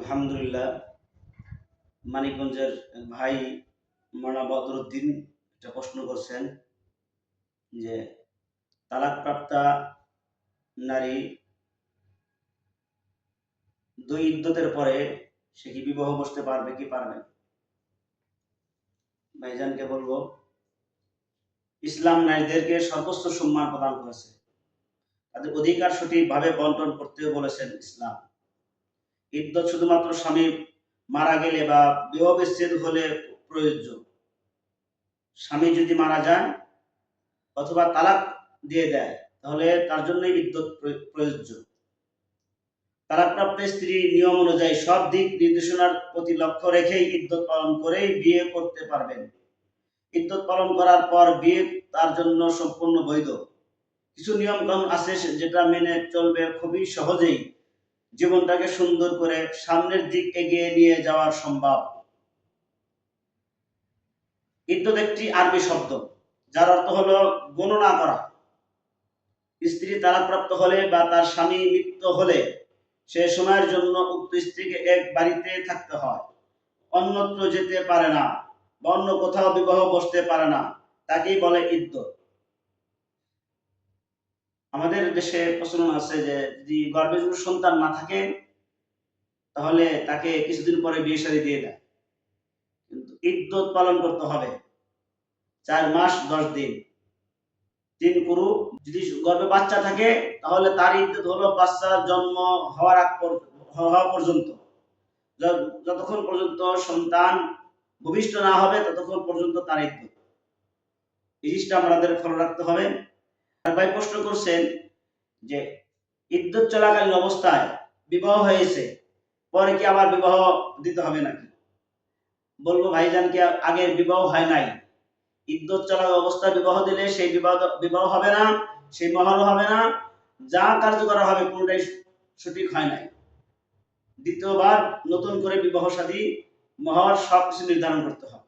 আলহামদুলিল্লাহ, মানিকগঞ্জের ভাই মৌলানা বদরুদ্দিন একটা প্রশ্ন করছেন যে, তালাকপ্রাপ্তা নারী দুই ইদ্যতের পরে সে কি বিবাহ বসতে পারবে কি পারবে? ভাইজানকে বলব, ইসলাম নারীদেরকে সর্বোচ্চ সম্মান প্রদান করেছে তাদের অধিকার সঠিকভাবে বন্টন করতেও বলেছেন ইসলাম ইদ্যত শুধুমাত্র স্বামী মারা গেলে বা বিবাহ বিচ্ছেদ হলে প্রযোজ্য। স্বামী যদি মারা যায় অথবা তালাক দিয়ে দেয়, তাহলে তার জন্য ইদ্যত প্র- প্রযোজ্য। তালাকপ্রাপ্ত স্ত্রী নিয়ম অনুযায়ী সব দিক নির্দেশনার প্রতি লক্ষ্য রেখেই ইদ্যত পালন করেই বিয়ে করতে পারবেন। ইদ্যত পালন করার পর বিয়ে তার জন্য সম্পূর্ণ বৈধ। কিছু নিয়ম কানুন আছে যেটা মেনে চলবে খুবই সহজেই। জীবনটাকে সুন্দর করে সামনের দিক এগিয়ে নিয়ে যাওয়া সম্ভব। ইদ্যত একটি আরবি শব্দ, যার অর্থ হলো গণনা করা। স্ত্রী তালাকপ্রাপ্ত হলে বা তার স্বামী মৃত্যু হলে সে সময়ের জন্য উক্ত স্ত্রীকে এক বাড়িতে থাকতে হয়। অন্যত্র যেতে পারে না বা অন্য কোথাও বিবাহ বসতে পারে না, তাকেই বলে ইদ্যত আমাদের দেশে প্রচলন আছে যে যদি গর্ভে যদি সন্তান না থাকে, তাহলে তাকে কিছুদিন পরে বিয়ে শাদী দিয়ে দেয়। কিন্তু ইদ্যত পালন করতে হবে। চার মাস, দশ দিন। তিন কুরু যদি গর্ভে বাচ্চা থাকে, তাহলে তার ইদ্যত হলো বাচ্চার জন্ম হওয়ার আগ হওয়া পর্যন্ত। যতক্ষণ পর্যন্ত সন্তান ভূমিষ্ঠ না হবে, ততক্ষণ পর্যন্ত তার ইদ্যত এই জিনিসটা আমাদের ফলো রাখতে হবে। ভাই প্রশ্ন করছেন যে ইদ্যত চলাকালীন অবস্থায় বিবাহ হয়েছে, পরে কি আবার বিবাহ দিতে হবে নাকি? বলব, ভাইজান, কি আগের বিবাহ হয় নাই? ইদ্যত চলা অবস্থায় বিবাহ দিলে সেই বিবাহ বিবাহ হবে না, সেই মহল হবে না, যা কার্য করা হবে কোনটাই সঠিক হয় নাই। দ্বিতীয়বার নতুন করে বিবাহ সাদী মহর সব কিছু নির্ধারণ করতে হবে।